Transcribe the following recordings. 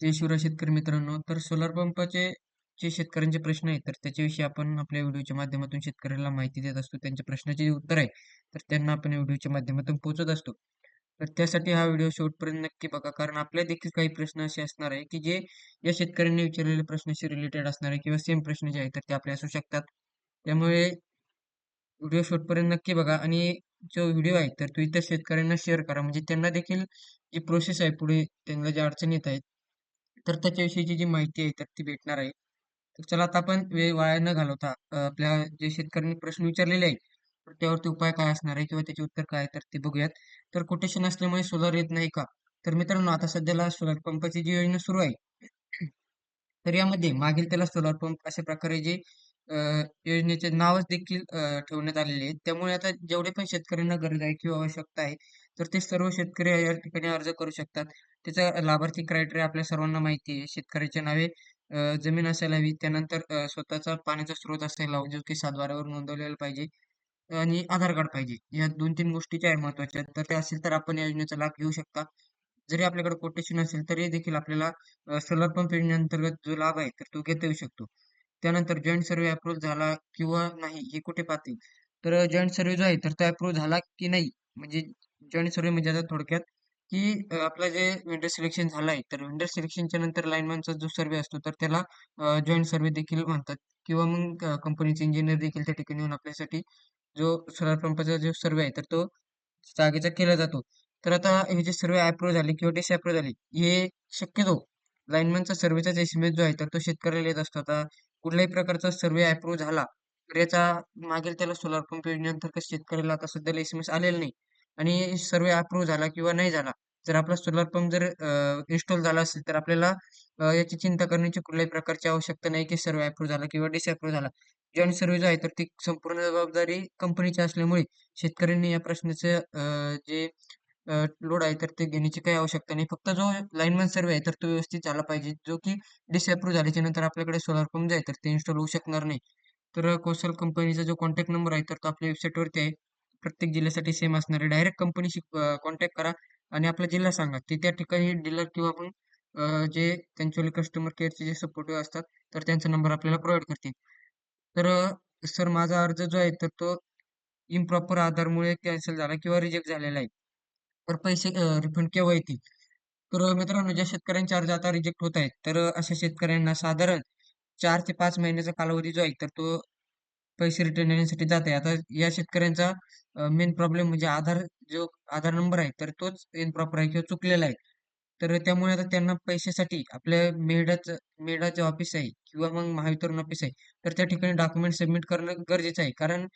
जय शिवराय शेतकरी मित्रांनो तर सोलार पंपाचे जे शेतकऱ्यांचे प्रश्न आहेत तर त्याच्याविषयी आपण आपल्या व्हिडिओच्या माध्यमातून शेतकऱ्यांना माहिती देत असतो. त्यांच्या प्रश्नाचे जे उत्तर आहे तर त्यांना आपण व्हिडिओच्या माध्यमातून पोहोचत असतो. तर त्यासाठी हा व्हिडिओ शेवटपर्यंत नक्की बघा. कारण आपल्या देखील काही प्रश्न असे असणार आहे की जे या शेतकऱ्यांनी विचारलेले प्रश्नाशी रिलेटेड असणार आहे किंवा सेम प्रश्न जे आहेत तर ते आपले असू शकतात. त्यामुळे व्हिडिओ शेवटपर्यंत नक्की बघा. आणि जो व्हिडिओ आहे तर तो इतर शेतकऱ्यांना शेअर करा. म्हणजे त्यांना देखील जी प्रोसेस आहे पुढे त्यांना ज्या अडचणी येत आहेत तर त्याच्याविषयीची जी माहिती आहे तर ती भेटणार आहे. तर चला आता आपण वेळ वाया न घालवता आपल्या जे शेतकऱ्यांनी प्रश्न विचारलेले आहे तर त्यावरती उपाय काय असणार आहे किंवा त्याचे उत्तर काय तर ते बघूयात. तर कोटेशन असल्यामुळे सोलर येत नाही का? तर मित्रांनो आता सध्याला सोलर पंपाची जी योजना सुरू आहे तर यामध्ये मागील त्याला सोलर पंप अशा प्रकारे जे योजनेचे नावच देखील ठेवण्यात आलेले आहेत. त्यामुळे आता जेवढे पण शेतकऱ्यांना गरज आहे किंवा आवश्यकता आहे तर ते सर्व शेतकरी या ठिकाणी अर्ज करू शकतात. त्याचा लाभार्थी क्रायटेरिया आपल्या सर्वांना माहिती आहे. शेतकऱ्याच्या नावे जमीन असायला हवी त्यानंतर स्वतःचा पाण्याचा स्रोत असायला हवा जो की सातबारावर नोंदवलेला पाहिजे आणि आधार कार्ड पाहिजे. या दोन तीन गोष्टी ज्या आहे महत्त्वाच्या तर ते असेल तर आपण या योजनेचा लाभ घेऊ शकता. जरी आपल्याकडे कोटेशन असेल तरी देखील आपल्याला सोलर पंप योजनेअंतर्गत जो लाभ आहे तर तो घेता येऊ शकतो. त्यानंतर जॉईंट सर्वे अप्रूव्ह झाला किंवा नाही हे कुठे पाहतील? तर जॉईंट सर्वे जो आहे तर तो अप्रूव्ह झाला की नाही? म्हणजे जॉईंट सर्वे म्हणजे आता थोडक्यात की आपलं जे विंडर सिलेक्शन झालं आहे तर विंडर सिलेक्शनच्या नंतर लाईनमॅनचा जो सर्वे असतो तर त्याला जॉईंट सर्वे देखील म्हणतात. किंवा मग कंपनीचे इंजिनियर देखील त्या ठिकाणी येऊन आपल्यासाठी जो सोलार पंपाचा जो सर्वे आहे तर तो जागेचा केला जातो. तर आता हे जे सर्वे अप्रूव्ह झाले किंवा डिसअप्रूव्ह झाले हे शक्यतो लाईनमॅनचा सर्वेचा एस्टिमेट जो आहे तर तो शेतकऱ्याला येत असतो. आता कुठल्याही प्रकारचा सर्वे अप्रूव्ह झाला तर याचा मागील त्याला सोलार पंप योजनेअंतर्गत शेतकऱ्याला आता सध्याला एस एम एस आलेला नाही. आणि सर्वे अप्रूव्ह झाला किंवा नाही झाला जर आपला सोलार पंप जर इन्स्टॉल झाला असेल तर आपल्याला याची चिंता करण्याची कुठल्याही प्रकारची आवश्यकता नाही की सर्वे अप्रूव्ह झाला किंवा डिसअप्रूव्ह झाला. जॉईंट सर्वे जो आहे तर ती संपूर्ण जबाबदारी कंपनीची असल्यामुळे शेतकऱ्यांनी या प्रश्नाचं जे लोड आहे तर ते घेण्याची काही आवश्यकता नाही. फक्त जो लाईनमॅन सर्वे आहे तर तो व्यवस्थित झाला पाहिजे. जो की डिसअप्रूव्ह झाल्याच्यानंतर आपल्याकडे सोलार पंप जे आहे तर ते इन्स्टॉल होऊ शकणार नाही. तर कोसल कंपनीचा जो कॉन्टॅक्ट नंबर आहे तर तो आपल्या वेबसाईटवरती आहे. प्रत्येक जिल्ह्यासाठी सेम असणार आहे. डायरेक्ट कंपनीशी कॉन्टॅक्ट करा आणि आपला जिल्हा सांगा. ते त्या ठिकाणी डीलर किंवा आपण जे त्यांच्यावाले कस्टमर केअरचे जे सपोर्टिव्ह असतात तर त्यांचा नंबर आपल्याला प्रोव्हाइड करतील. तर सर माझा अर्ज जो आहे तर तो इम्प्रॉपर आधारमुळे कॅन्सल झाला किंवा रिजेक्ट झालेला आहे. तर पैसे रिफंड केव्हा येतील? तर मित्रांनो ज्या शेतकऱ्यांचे अर्ज आता रिजेक्ट होत आहेत तर अशा शेतकऱ्यांना साधारण चार ते पाच महिन्याचा कालावधी जो आहे तर तो पैसे रिटर्न येण्यासाठी जात आहे आता या शेतकऱ्यांचा मेन प्रॉब्लेम म्हणजे आधार जो आधार नंबर आहे तर तोच इनप्रॉपर आहे किंवा चुकलेला आहे. तर त्यामुळे आता त्यांना पैशासाठी आपल्या मेढाचं मेढा ऑफिस आहे किंवा मग महावितरण ऑफिस आहे तर त्या ठिकाणी डॉक्युमेंट सबमिट करणं गरजेचं आहे. कारण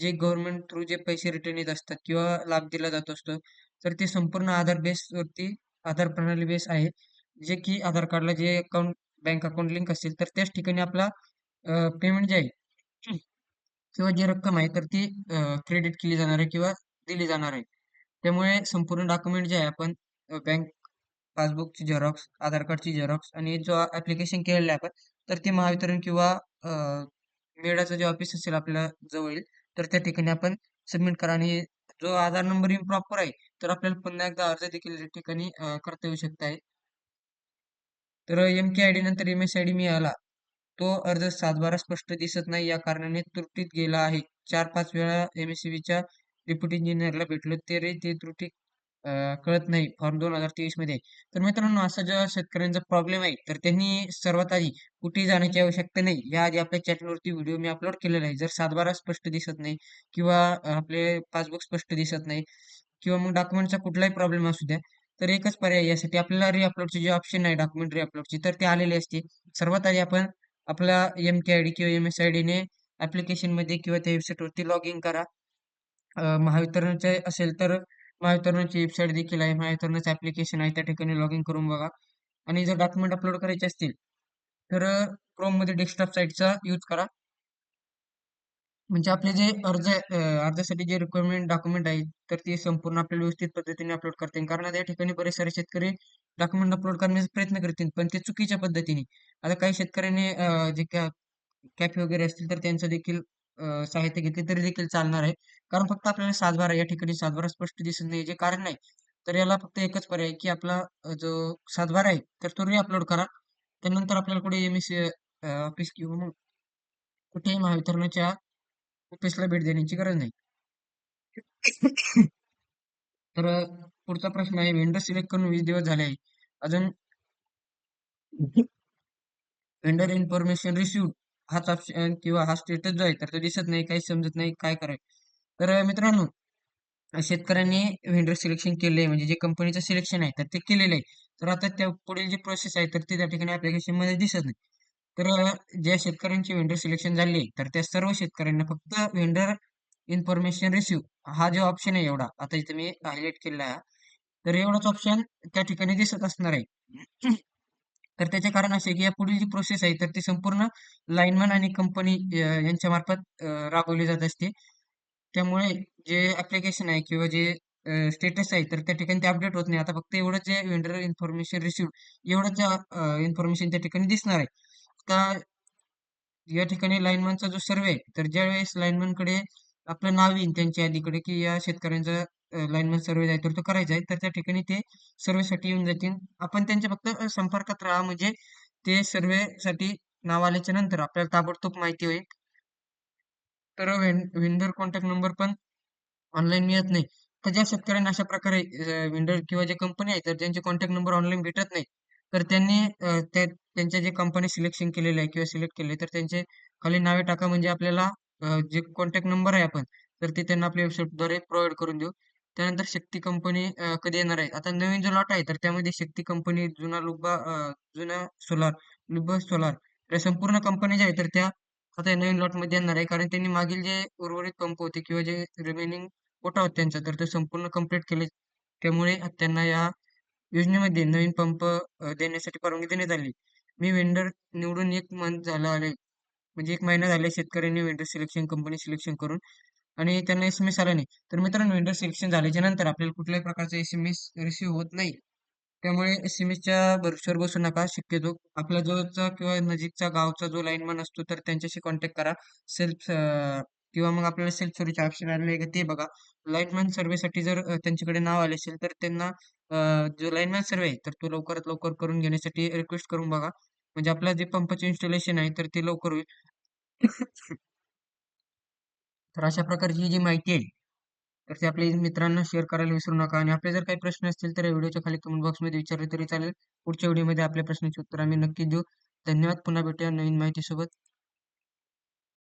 जे गव्हर्नमेंट थ्रू जे पैसे रिटर्न येत असतात किंवा लाभ दिला जात असतो तर ते संपूर्ण आधार बेसवरती आधार प्रणाली बेस आहे. जे की आधार कार्डला जे अकाउंट बँक अकाउंट लिंक असेल तर त्याच ठिकाणी आपला पेमेंट जे आहे किंवा जी रक्कम आहे तर ती क्रेडिट केली जाणार आहे किंवा दिली जाणार आहे. त्यामुळे संपूर्ण डॉक्युमेंट जे आहे आपण बँक पासबुकची झेरॉक्स आधार कार्डची झेरॉक्स आणि जो ऍप्लिकेशन केलेलं आहे आपण तर ते महावितरण किंवा मेडाचं जे ऑफिस असेल आपल्या जवळ तर त्या ठिकाणी आपण सबमिट करा आणि जो आधार नंबर इम्प्रॉपर आहे तर आपल्याला पुन्हा एकदा अर्ज देखील ठिकाणी करता येऊ शकत आहे. तर एम के आय डी नंतर एम एस आय डी मिळाला. तो अर्ज सातबारा स्पष्ट दिसत नाही. या कारणाने त्रुटीत गेला आहे. चार पाच वेळा एम एस च्या डेप्युटी इंजिनियरला भेटलो तरी ते त्रुटी कळत नाही. फॉर्म दोन हजार तेवीसमध्ये. तर मित्रांनो असा जेव्हा शेतकऱ्यांचा प्रॉब्लेम आहे तर त्यांनी सर्वात आधी कुठे जाण्याची आवश्यकता नाही. या आधी आपल्या चॅनलवरती व्हिडिओ मी अपलोड केलेला आहे. जर सातबारा स्पष्ट दिसत नाही किंवा आपले पासबुक स्पष्ट दिसत नाही किंवा मग डॉक्युमेंटचा कुठलाही प्रॉब्लेम असू द्या तर एकच पर्याय यासाठी आपल्याला रिअपलोडचे जे ऑप्शन आहे डॉक्युमेंट रिअपलोडची तर ते आलेले असते सर्वात आधी आपण आपला एम के आय डी किंवा एम एस आय डीने मध्ये किंवा त्या वेबसाईटवरती लॉग इन करा. महावितरणचे असेल तर महावितरणाची वेबसाईट देखील आहे. महावितरणचं ॲप्लिकेशन आहे. त्या ठिकाणी लॉग इन करून बघा. आणि जर डॉक्युमेंट अपलोड करायचे असतील तर क्रोममध्ये डेस्कटॉप साईटचा यूज करा. म्हणजे आपले जे अर्ज अर्जासाठी जे रिक्वायरमेंट डॉक्युमेंट आहे तर ते संपूर्ण आपल्याला व्यवस्थित पद्धतीने अपलोड करते कारण या ठिकाणी बरेच सारे शेतकरी डॉक्युमेंट अपलोड करण्याचा प्रयत्न करतील पण ते चुकीच्या पद्धतीने आता काही शेतकऱ्यांनी जे कॅफे वगैरे असतील तर त्यांचं देखील साहित्य घेतले तरी देखील चालणार आहे कारण फक्त आपल्याला सातबारा या ठिकाणी सातबारा स्पष्ट दिसत नाही जे कारण नाही तर याला फक्त एकच पर्याय की आपला जो सातबारा आहे तर तो रिअपलोड करा. त्यानंतर आपल्याला कुठे एम-एस-सी ऑफिस किंवा मग कुठेही महावितरणाच्या ऑफिसला भेट देण्याची गरज नाही. तर पुढचा प्रश्न आहे व्हेंडर सिलेक्ट करून वीस दिवस झाले आहे. अजून वेंडर इन्फॉर्मेशन रिसिव्ह हाच ऑप्शन किंवा हा स्टेटस जो आहे तर तो दिसत नाही, काही समजत नाही काय करायचं. तर मित्रांनो शेतकऱ्यांनी व्हेंडर सिलेक्शन केले म्हणजे जे कंपनीचं सिलेक्शन आहे तर ते केलेलं आहे. तर आता त्या पुढील जी प्रोसेस आहे तर ती त्या ठिकाणी ॲप्लिकेशनमध्ये दिसत नाही. तर ज्या शेतकऱ्यांची व्हेंडर सिलेक्शन झाली आहे तर त्या सर्व शेतकऱ्यांना फक्त व्हेंडर इन्फॉर्मेशन रिसिव्ह हा जो ऑप्शन आहे एवढा, आता इथे मी हायलाइट केलेला आहे. तर एवढाच ऑप्शन त्या ठिकाणी दिसत असणार आहे. तर त्याचे कारण असे की या पुढील जी प्रोसेस आहे तर ती संपूर्ण लाईनमन आणि कंपनी यांच्या मार्फत राबवली जात असते. त्यामुळे जे ऍप्लिकेशन आहे किंवा जे स्टेटस आहे तर त्या ठिकाणी ते अपडेट होत नाही. आता फक्त एवढंच जे व्हेंडर इन्फॉर्मेशन रिसिव्ह एवढंच इन्फॉर्मेशन त्या ठिकाणी दिसणार आहे. का या ठिकाणी लाईनमनचा जो सर्वे आहे, तर ज्यावेळेस लाईनमनकडे आपलं नाव येईल त्यांच्या यादीकडे की या शेतकऱ्यांचा लाईनमन सर्वे आहे तर तो करायचा आहे. तर त्या ठिकाणी ते सर्वेसाठी येऊन जातील. आपण त्यांच्या फक्त संपर्कात राहा म्हणजे ते सर्वेसाठी नाव आल्याच्यानंतर आपल्याला ताबडतोब माहिती होईल. तर विंडर कॉन्टॅक्ट नंबर पण ऑनलाईन मिळत नाही. तर ज्या शेतकऱ्यांना अशा प्रकारे विंडर किंवा जे कंपनी आहे तर त्यांचे कॉन्टॅक्ट नंबर ऑनलाईन भेटत नाही. तर त्यांनी त्यांच्या जे कंपनी सिलेक्शन केलेले आहे किंवा सिलेक्ट केले तर त्यांचे खाली नावे टाका म्हणजे आपल्याला जे कॉन्टॅक्ट नंबर आहे आपण तर ते त्यांना आपल्या वेबसाईटद्वारे प्रोव्हाइड करून देऊ. त्यानंतर शक्ती कंपनी कधी येणार आहे? आता नवीन जो लॉट आहे तर त्यामध्ये शक्ती कंपनी, जुना लुब्बा जुना सोलार, लुब्बा सोलार या संपूर्ण कंपनी ज्या आहे तर त्या आता नवीन लॉटमध्ये येणार आहे. कारण त्यांनी मागील जे उर्वरित पंप होते किंवा जे रिमेनिंग कोटा होता त्यांचा तर ते संपूर्ण कंप्लीट केले. त्यामुळे त्यांना या योजनेमध्ये नवीन पंप देण्यासाठी परवानगी देण्यात आली. मी वेंडर निवडून एक मंथ झाला आले म्हणजे एक महिना झाला शेतकऱ्यांनी वेंडर सिलेक्शन कंपनी सिलेक्शन करून आणि त्यांना एस-एम-एस आला नाही. तर मित्रांनो विंडो सिलेक्शन झाल्याच्यानंतर आपल्याला कुठल्याही प्रकारचा एस-एम-एस रिसीव्ह होत नाही. त्यामुळे एस-एम-एसच्या भरवशावर बसू नका. शक्यतो आपल्या जवळचा किंवा नजीकचा गावचा जो लाईनमन असतो तर त्यांच्याशी कॉन्टॅक्ट करा. सेल्फ किंवा मग आपल्याला सेल्फ सर्व्हिसचे ऑप्शन आलेले का ते बघा. लाईनमॅन सर्व्हेसाठी जर त्यांच्याकडे नाव आले असेल तर त्यांना जो लाईनमॅन सर्वे आहे तर तो लवकरात लवकर करून घेण्यासाठी रिक्वेस्ट करून बघा. म्हणजे आपलं जे पंपाचे इन्स्टॉलेशन आहे तर ते लवकर होईल. तर अशा प्रकारची जी माहिती आहे, तर ती आपल्या मित्रांना शेअर करायला विसरू नका आणि आपले जर काही प्रश्न असतील तर या व्हिडिओच्या खाली कमेंट बॉक्समध्ये विचारले तरी चालेल. पुढच्या व्हिडिओमध्ये आपल्या प्रश्नांची उत्तर आम्ही नक्की देऊ. धन्यवाद. पुन्हा भेटूया नवीन माहितीसोबत.